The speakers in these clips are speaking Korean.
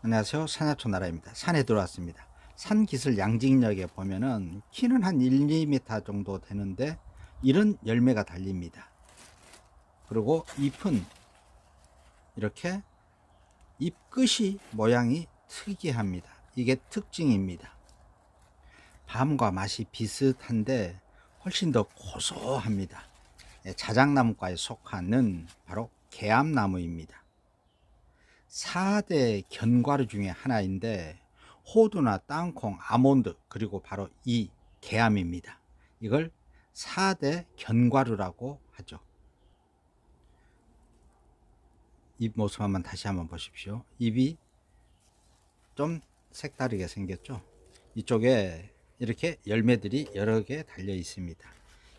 안녕하세요. 산야초 나라입니다. 산에 들어왔습니다. 산기슭 양직역에 보면은 키는 한 1, 2m 정도 되는데 이런 열매가 달립니다. 그리고 잎은 이렇게 잎 끝이 모양이 특이합니다. 이게 특징입니다. 밤과 맛이 비슷한데 훨씬 더 고소합니다. 예, 자작나무과에 속하는 바로 개암나무입니다. 4대 견과류 중에 하나인데 호두나 땅콩, 아몬드 그리고 바로 이 개암입니다. 이걸 4대 견과류라고 하죠. 잎 모습 한번 다시 한번 보십시오. 잎이 좀 색다르게 생겼죠. 이쪽에 이렇게 열매들이 여러 개 달려 있습니다.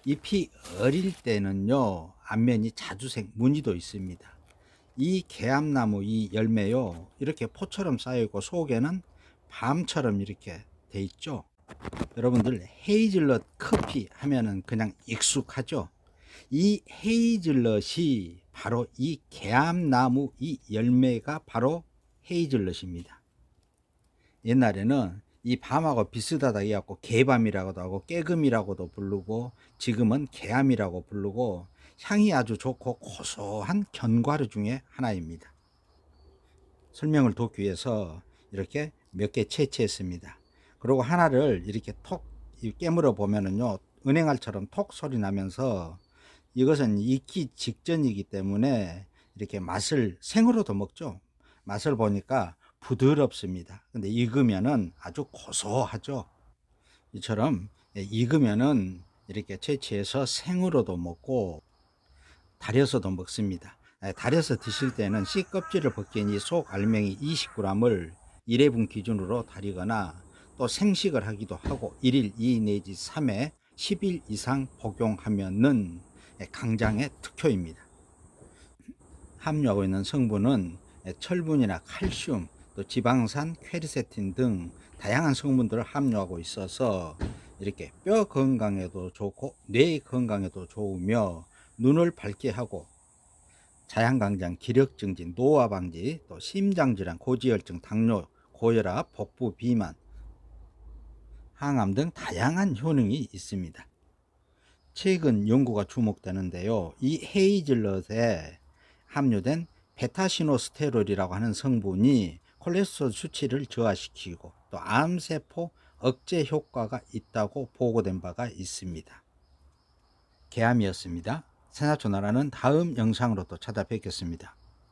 잎이 어릴 때는요, 앞면이 자주색 무늬도 있습니다. 이 개암나무 이 열매요, 이렇게 포처럼 쌓여 있고 속에는 밤처럼 이렇게 돼 있죠. 여러분들 헤이즐넛 커피 하면은 그냥 익숙하죠. 이 헤이즐넛이 바로 이 개암나무 이 열매가 바로 헤이즐넛입니다. 옛날에는 이 밤하고 비슷하다 해갖고 개밤이라고도 하고 깨금이라고도 부르고 지금은 개암이라고 부르고 향이 아주 좋고 고소한 견과류 중에 하나입니다. 설명을 돕기 위해서 이렇게 몇 개 채취했습니다. 그리고 하나를 이렇게 톡 깨물어 보면은요 은행알처럼 톡 소리 나면서 이것은 익기 직전이기 때문에 이렇게 맛을 생으로도 먹죠. 맛을 보니까 부드럽습니다. 근데 익으면은 아주 고소하죠. 이처럼 예, 익으면은 이렇게 채취해서 생으로도 먹고 달여서도 먹습니다. 예, 달여서 드실 때는 씨 껍질을 벗긴 이 속 알맹이 20g을 1회분 기준으로 달이거나 또 생식을 하기도 하고 1일 2 내지 3회 10일 이상 복용하면은 예, 강장의 특효입니다. 함유하고 있는 성분은 예, 철분이나 칼슘, 또 지방산, 퀘르세틴 등 다양한 성분들을 함유하고 있어서 이렇게 뼈 건강에도 좋고 뇌 건강에도 좋으며 눈을 밝게 하고 자양강장, 기력 증진, 노화 방지, 또 심장 질환, 고지혈증, 당뇨, 고혈압, 복부 비만, 항암 등 다양한 효능이 있습니다. 최근 연구가 주목되는데요. 이 헤이즐넛에 함유된 베타시노스테롤이라고 하는 성분이 콜레스테롤 수치를 저하시키고 또 암세포 억제 효과가 있다고 보고된 바가 있습니다. 개암이었습니다. 세나초나라는 다음 영상으로 또 찾아뵙겠습니다.